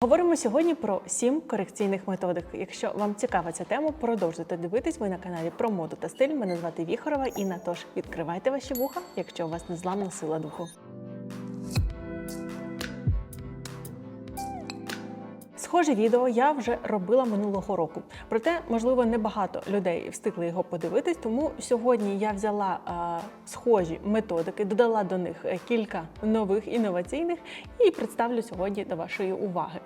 Говоримо сьогодні про сім корекційних методик. Якщо вам цікава ця тема, продовжуйте дивитись. Ви на каналі про моду та стиль. Мене звати Віхорова Інна. Тож відкривайте ваші вуха, якщо у вас не зламна сила духу. Схоже відео я вже робила минулого року. Проте, можливо, небагато людей встигли його подивитись. Тому сьогодні я взяла е, схожі методики, додала до них е, кілька нових інноваційних і представлю сьогодні до вашої уваги.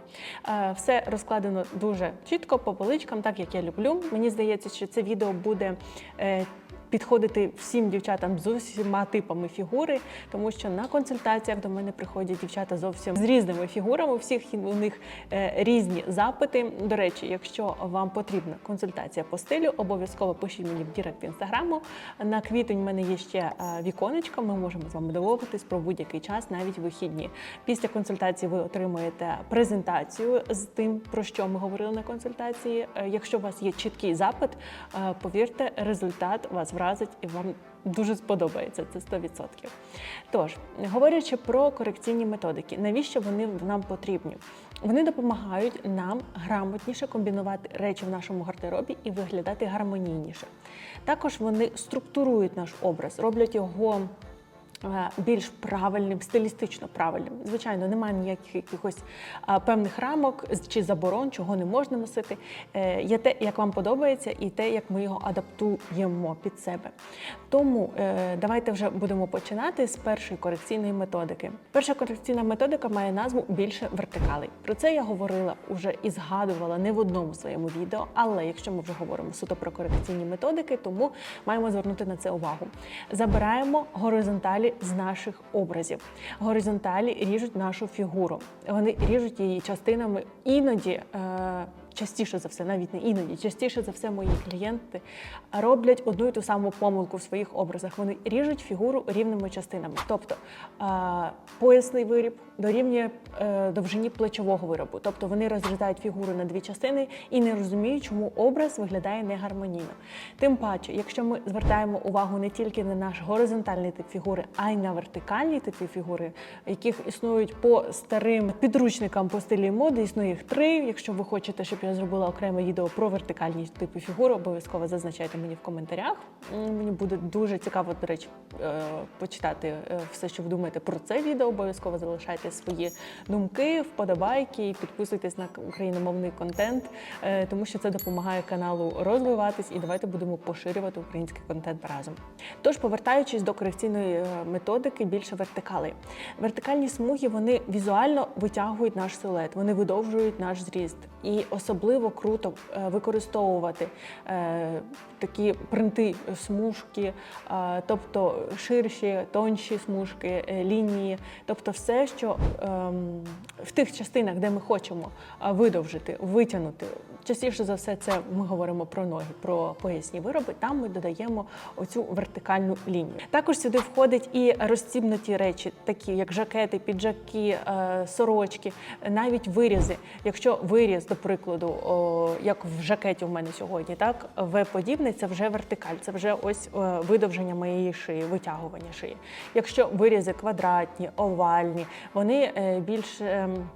Е, все розкладено дуже чітко по поличкам, так як я люблю. Мені здається, що це відео буде. Е, підходити всім дівчатам з усіма типами фігури, тому що на консультаціях до мене приходять дівчата зовсім з різними фігурами. У всіх у них е, різні запити. До речі, якщо вам потрібна консультація по стилю, обов'язково пишіть мені в дірект інстаграму. На квітень в мене є ще е, віконечко. Ми можемо з вами домовитись про будь-який час, навіть вихідні. Після консультації ви отримуєте презентацію з тим, про що ми говорили на консультації. Е, Якщо у вас є чіткий запит, повірте, результат вас вразить і вам дуже сподобається. Це 100%. Тож, говорячи про корекційні методики, навіщо вони нам потрібні? Вони допомагають нам грамотніше комбінувати речі в нашому гардеробі і виглядати гармонійніше. Також вони структурують наш образ, роблять його більш правильним, стилістично правильним. Звичайно, немає ніяких якихось певних рамок чи заборон, чого не можна носити. Е, Є те, як вам подобається, і те, як ми його адаптуємо під себе. Тому е, давайте вже будемо починати з першої корекційної методики. Перша корекційна методика має назву більше вертикалей. Про це я говорила уже і згадувала не в одному своєму відео, але якщо ми вже говоримо суто про корекційні методики, тому маємо звернути на це увагу. Забираємо горизонталі з наших образів. Горизонталі ріжуть нашу фігуру. Вони ріжуть її частинами іноді. Е- Частіше за все, навіть не іноді, частіше за все, мої клієнти роблять одну і ту саму помилку в своїх образах. Вони ріжуть фігуру рівними частинами. Тобто е, поясний виріб дорівнює е, довжині плечового виробу. Тобто вони розрізають фігуру на дві частини і не розуміють, чому образ виглядає негармонійно. Тим паче, якщо ми звертаємо увагу не тільки на наш горизонтальний тип фігури, а й на вертикальні типи фігури, яких існують по старим підручникам по стилі моди, існує їх три. Якщо ви хочете, щоб я зробила окреме відео про вертикальні типи фігури, обов'язково зазначайте мені в коментарях. Мені буде дуже цікаво, до речі, е, почитати е, все, що ви думаєте про це відео. Обов'язково залишайте свої думки, вподобайки і підписуйтесь на україномовний контент, е, тому що це допомагає каналу розвиватись і давайте будемо поширювати український контент разом. Тож, повертаючись до корекційної е, методики, більше вертикалей. Вертикальні смуги вони візуально витягують наш силует, вони видовжують наш зріст. І особливо круто е, використовувати такі принти смужки, тобто ширші, тонші смужки, лінії, тобто все, що ем, в тих частинах, де ми хочемо е, видовжити, витягнути. Частіше за все, це ми говоримо про ноги, про поясні вироби. Там ми додаємо оцю вертикальну лінію. Також сюди входять і розцібнуті речі, такі як жакети, піджаки, е, сорочки, навіть вирізи. Якщо виріз, до прикладу, о, як в жакеті у мене сьогодні, так В подібне це вже вертикаль, це вже ось е, видовження моєї шиї, витягування шиї. Якщо вирізи квадратні, овальні, вони е, більш ем,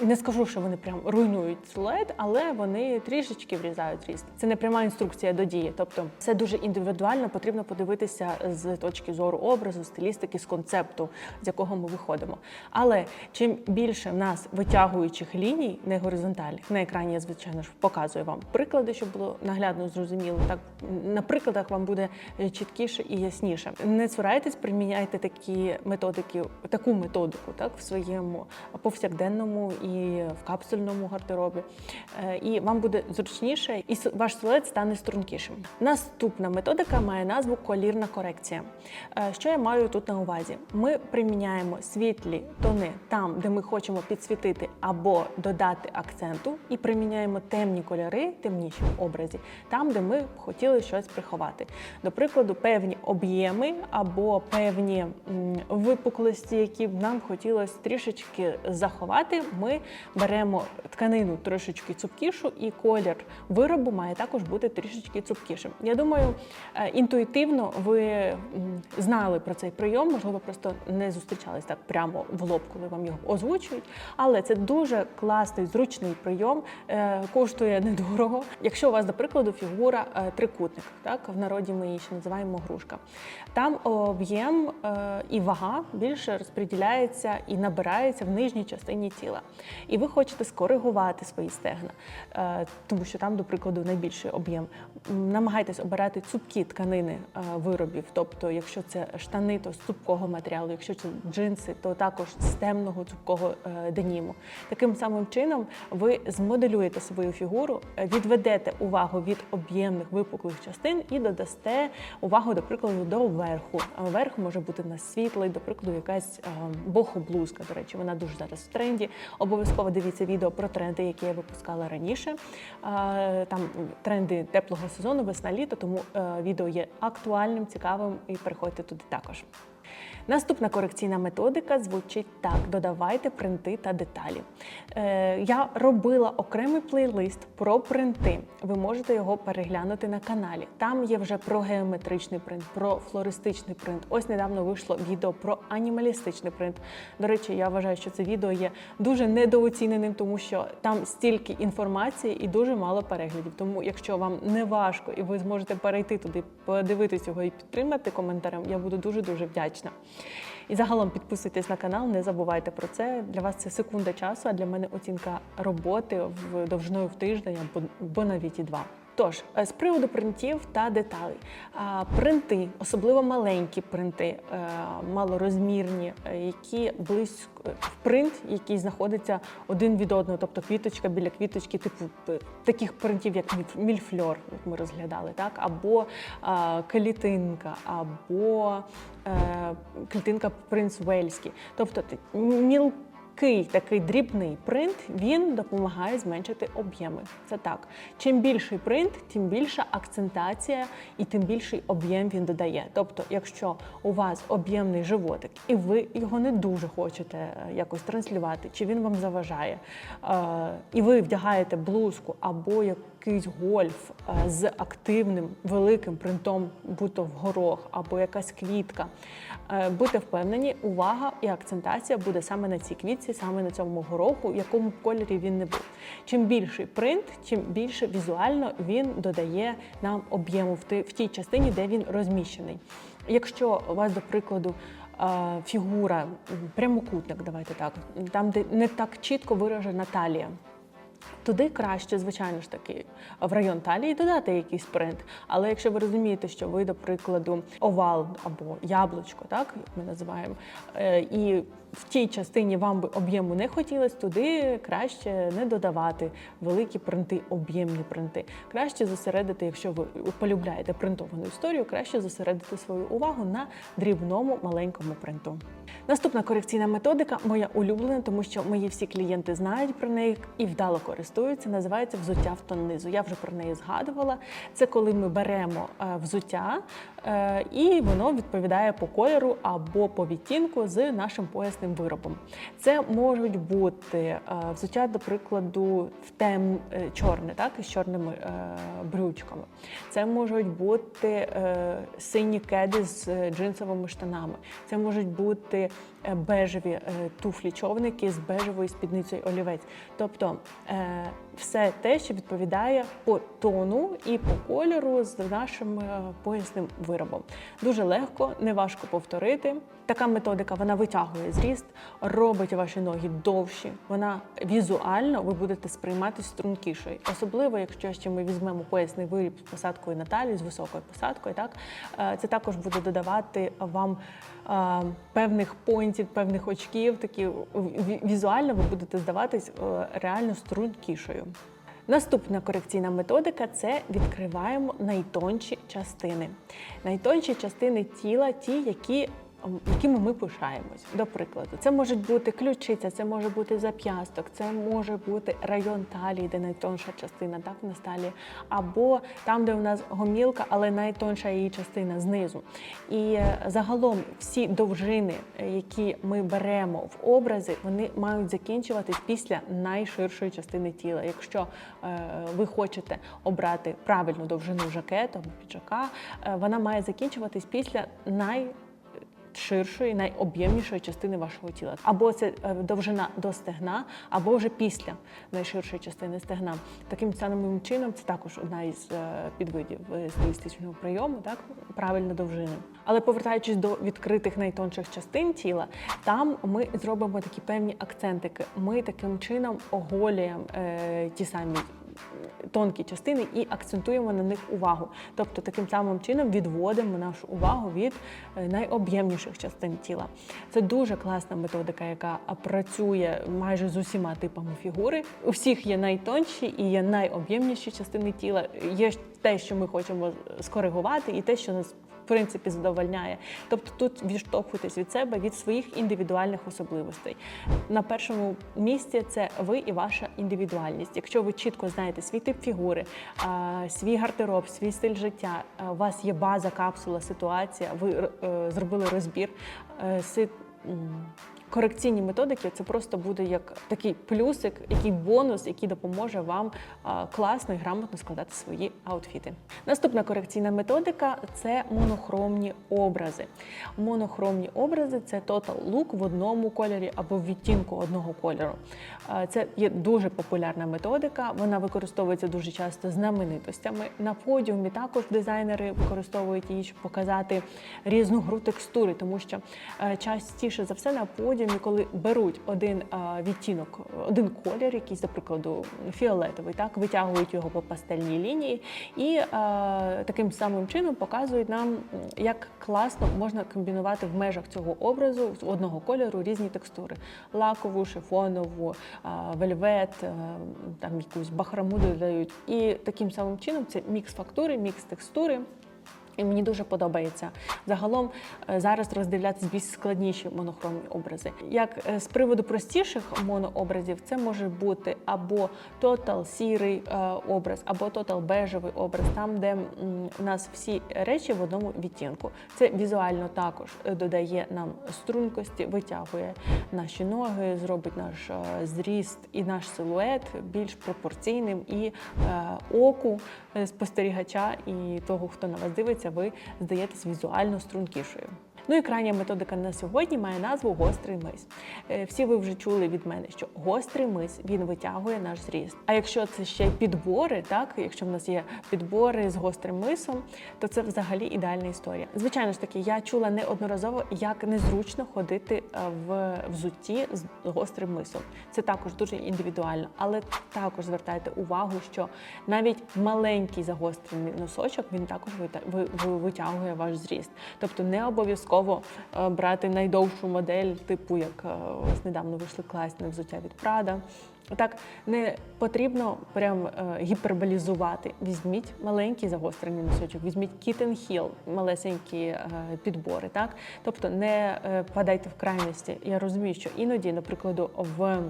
не скажу, що вони прям руйнують силует, але вони трішечки врізають ріст. Це не пряма інструкція до дії. Тобто, це дуже індивідуально. Потрібно подивитися з точки зору образу, стилістики, з концепту, з якого ми виходимо. Але чим більше в нас витягуючих ліній, не горизонтальних, на екрані я звичайно ж показую вам приклади, щоб було наглядно зрозуміло. Так на прикладах вам буде чіткіше і ясніше. Не цурайтесь, приміняйте такі методики, таку методику, так в своєму повсякденному і в капсульному гардеробі. Е, І вам буде зручніше, і ваш силует стане стрункішим. Наступна методика має назву колірна корекція. Е, Що я маю тут на увазі? Ми приміняємо світлі тони там, де ми хочемо підсвітити або додати акценту, і приміняємо темні кольори, темніші в образі, там, де ми хотіли щось приховати. До прикладу, певні об'єми або певні випуклості, які б нам хотілося трішечки заховати, ми ми беремо тканину трошечки цупкішу, і колір виробу має також бути трішечки цупкішим. Я думаю, е, інтуїтивно ви знали про цей прийом, можливо, просто не зустрічались так прямо в лоб, коли вам його озвучують. Але це дуже класний, зручний прийом, е, коштує недорого. Якщо у вас, до прикладу, фігура е, трикутник, так в народі ми її ще називаємо грушка. Там об'єм і вага більше розподіляється і набирається в нижній частині тіла. І ви хочете скоригувати свої стегна, е, тому що там, до прикладу, найбільший об'єм. Намагайтесь обирати цупкі тканини е, виробів. Тобто, якщо це штани, то з цупкого матеріалу, якщо це джинси, то також з темного цупкого е, деніму. Таким самим чином ви змоделюєте свою фігуру, відведете увагу від об'ємних випуклих частин і додасте увагу, до прикладу, до верху. Верх може бути на світлий, до прикладу, якась е, бохоблузка. До речі, вона дуже зараз в тренді. Обов'язково дивіться відео про тренди, які я випускала раніше. Е, Там тренди теплого сезону, весна літо, тому е, відео є актуальним, цікавим і переходьте туди також. Наступна корекційна методика звучить так: додавайте принти та деталі. Е, я робила окремий плейлист про принти. Ви можете його переглянути на каналі. Там є вже про геометричний принт, про флористичний принт. Ось недавно вийшло відео про анімалістичний принт. До речі, я вважаю, що це відео є дуже недооціненим, тому що там стільки інформації і дуже мало переглядів. Тому, якщо вам не важко і ви зможете перейти туди, подивитись його і підтримати коментарем, я буду дуже дуже вдячна. І загалом підписуйтесь на канал, не забувайте про це. Для вас це секунда часу, а для мене оцінка роботи в довжиною в тиждень або навіть і два. Тож, е, з приводу принтів та деталей. Принти, особливо маленькі принти, е, малорозмірні, е, які близько в принт, який знаходиться один від одного, тобто квіточка біля квіточки, типу таких принтів, як мільфльор, як ми розглядали, так, або а, клітинка, або клітинка принц Вельський. Тобто ти- мілкий такий дрібний принт він допомагає зменшити об'єми. Це так. Чим більший принт, тим більша акцентація і тим більший об'єм він додає. Тобто, якщо у вас об'ємний животик, і ви його не дуже хочете е, якось транслювати, чи він вам заважає, е, і ви вдягаєте блузку або якийсь гольф е, з активним великим принтом, будь-то в горох або якась квітка. Е, Будьте впевнені, увага і акцентація буде саме на цій квітці, саме на цьому гороху, в якому б кольорі він не був. Чим більший принт, чим більше візуально він додає нам об'єму в тій частині, де він розміщений. Якщо у вас, до прикладу, е, фігура прямокутник, давайте так, там, де не так чітко виражена талія. Туди краще, звичайно ж таки, в район талії додати якийсь принт. Але якщо ви розумієте, що ви, до прикладу, овал або яблучко, так як ми називаємо, е, і в тій частині вам би об'єму не хотілося, туди краще не додавати великі принти, об'ємні принти. Краще зосередити, якщо ви полюбляєте принтовану історію, краще зосередити свою увагу на дрібному маленькому принту. Наступна корекційна методика моя улюблена, тому що мої всі клієнти знають про неї і вдало користуються. Називається взуття в тон низу. Я вже про неї згадувала. Це коли ми беремо е, взуття е, і воно відповідає по кольору або по відтінку з нашим поясним виробом. Це можуть бути е, взуття, до прикладу, в тем е, чорне, так із чорними е, брючками. Це можуть бути сині кеди з джинсовими штанами. Це можуть бути бежеві туфлі, човники з бежевою спідницею олівець. Тобто все те, що відповідає по тону і по кольору з нашим е, поясним виробом. Дуже легко, неважко повторити. Така методика вона витягує зріст, робить ваші ноги довші. Вона візуально ви будете сприймати стрункішою. Особливо, якщо ще ми візьмемо поясний виріб з посадкою на талії, з високою посадкою, так е, це також буде додавати вам е, певних поінтів, певних очків. Такі візуально ви будете здаватись реально стрункішою. Наступна корекційна методика це відкриваємо найтонші частини. Найтонші частини тіла, ті, які якими ми пишаємось. До прикладу, це може бути ключиця, це може бути зап'ясток, це може бути район талії, де найтонша частина, так в нас талії, або там, де у нас гомілка, але найтонша її частина знизу. І е, загалом всі довжини, е, які ми беремо в образи, вони мають закінчуватись після найширшої частини тіла. Якщо е, ви хочете обрати правильну довжину жакету або піджака, е, вона має закінчуватись після най ширшої, найоб'ємнішої частини вашого тіла. Або це е, довжина до стегна, або вже після найширшої частини стегна. Таким самим чином, це також одна із е, підвидів е, стилістичного прийому, так правильна довжина. Але повертаючись до відкритих найтонших частин тіла, там ми зробимо такі певні акцентики. Ми таким чином оголюємо е, ті самі тонкі частини і акцентуємо на них увагу. Тобто таким самим чином відводимо нашу увагу від е, найоб'ємніших частин тіла. Це дуже класна методика, яка працює майже з усіма типами фігури. У всіх є найтонші і є найоб'ємніші частини тіла. Є те, що ми хочемо скоригувати, і те, що нас принципі задовольняє. Тобто тут відштовхуйтесь від себе, від своїх індивідуальних особливостей. На першому місці це ви і ваша індивідуальність. Якщо ви чітко знаєте свій тип фігури, свій гардероб, свій стиль життя, у вас є база, капсула, ситуація, ви е, зробили розбір. Корекційні методики це просто буде як такий плюсик, який бонус, який допоможе вам класно і грамотно складати свої аутфіти. Наступна корекційна методика це монохромні образи. Монохромні образи це total look в одному кольорі або в відтінку одного кольору. Це є дуже популярна методика. Вона використовується дуже часто знаменитостями. На подіумі також дизайнери використовують її, щоб показати різну гру текстури, тому що е, частіше за все на подіумі, коли беруть один відтінок, один колір, якийсь, до прикладу, фіолетовий, так витягують його по пастельній лінії, і таким самим чином показують нам, як класно можна комбінувати в межах цього образу з одного кольору різні текстури: лакову, шифонову, вельвет, там якусь бахрому додають. І таким самим чином це мікс фактури, мікс текстури. І мені дуже подобається загалом е, зараз роздивлятися більш складніші монохромні образи. Як е, з приводу простіших монообразів, це може бути або тотал сірий е, образ, або тотал бежевий образ, там, де у нас всі речі в одному відтінку. Це візуально також додає нам стрункості, витягує наші ноги, зробить наш зріст і наш силует більш пропорційним і оку спостерігача і того, хто на вас дивиться, ви здаєтесь візуально стрункішою. Ну і крайня методика на сьогодні має назву гострий мис. Е, Всі ви вже чули від мене, що гострий мис він витягує наш зріст. А якщо це ще підбори, так якщо в нас є підбори з гострим мисом, то це взагалі ідеальна історія. Звичайно ж таки, я чула неодноразово, як незручно ходити е, в взутті з гострим мисом. Це також дуже індивідуально, але також звертайте увагу, що навіть маленький загострений носочок він також витягує ваш зріст. Тобто не обов'язково е, брати найдовшу модель, типу як е, ось недавно вийшли класне взуття від Prada. Так не потрібно прям е, гіперболізувати. Візьміть маленький загострений носочок, візьміть heel, малесенькі підбори. Так, тобто не падайте в крайності. Я розумію, що іноді, наприклад, в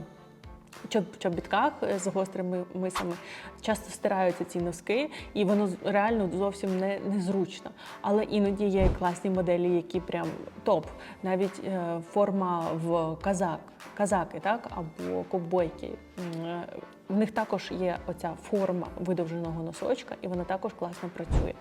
чобітках е, з гострими мисами часто стираються ці носки, і воно реально зовсім не, незручно. Але іноді є класні моделі, які прям топ. Навіть е, форма в казак, казаки, так або ковбойки. В них також є оця форма видовженого носочка, і вона також класно працює.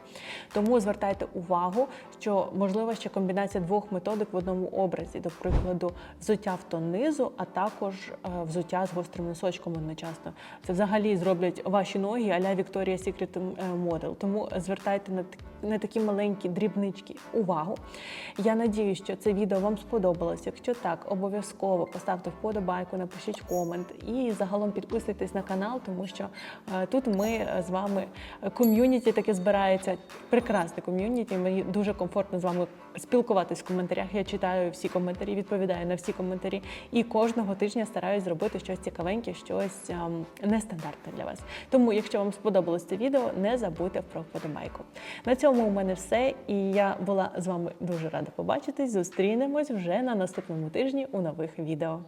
Тому звертайте увагу, що можливо ще комбінація двох методик в одному образі, до прикладу, взуття в тон низу, а також е, взуття з гострим носочком одночасно. Це взагалі зроблять ваші ноги а-ля Victoria's Secret Model. Тому звертайте на, так- на такі маленькі дрібнички увагу. Я надію, що це відео вам сподобалось. Якщо так, обов'язково поставте вподобайку, напишіть комент і загалом підписуйтесь на канал, тому що е, тут ми е, з вами е, ком'юніті таке збирається. Прекрасне ком'юніті. Мені дуже комфортно з вами спілкуватись в коментарях. Я читаю всі коментарі, відповідаю на всі коментарі. І кожного тижня стараюсь зробити щось цікавеньке, щось ем, нестандартне для вас. Тому, якщо вам сподобалось це відео, не забудьте про вподобайку. На цьому у мене все. І я була з вами дуже рада побачитись. Зустрінемось вже на наступному тижні у нових відео.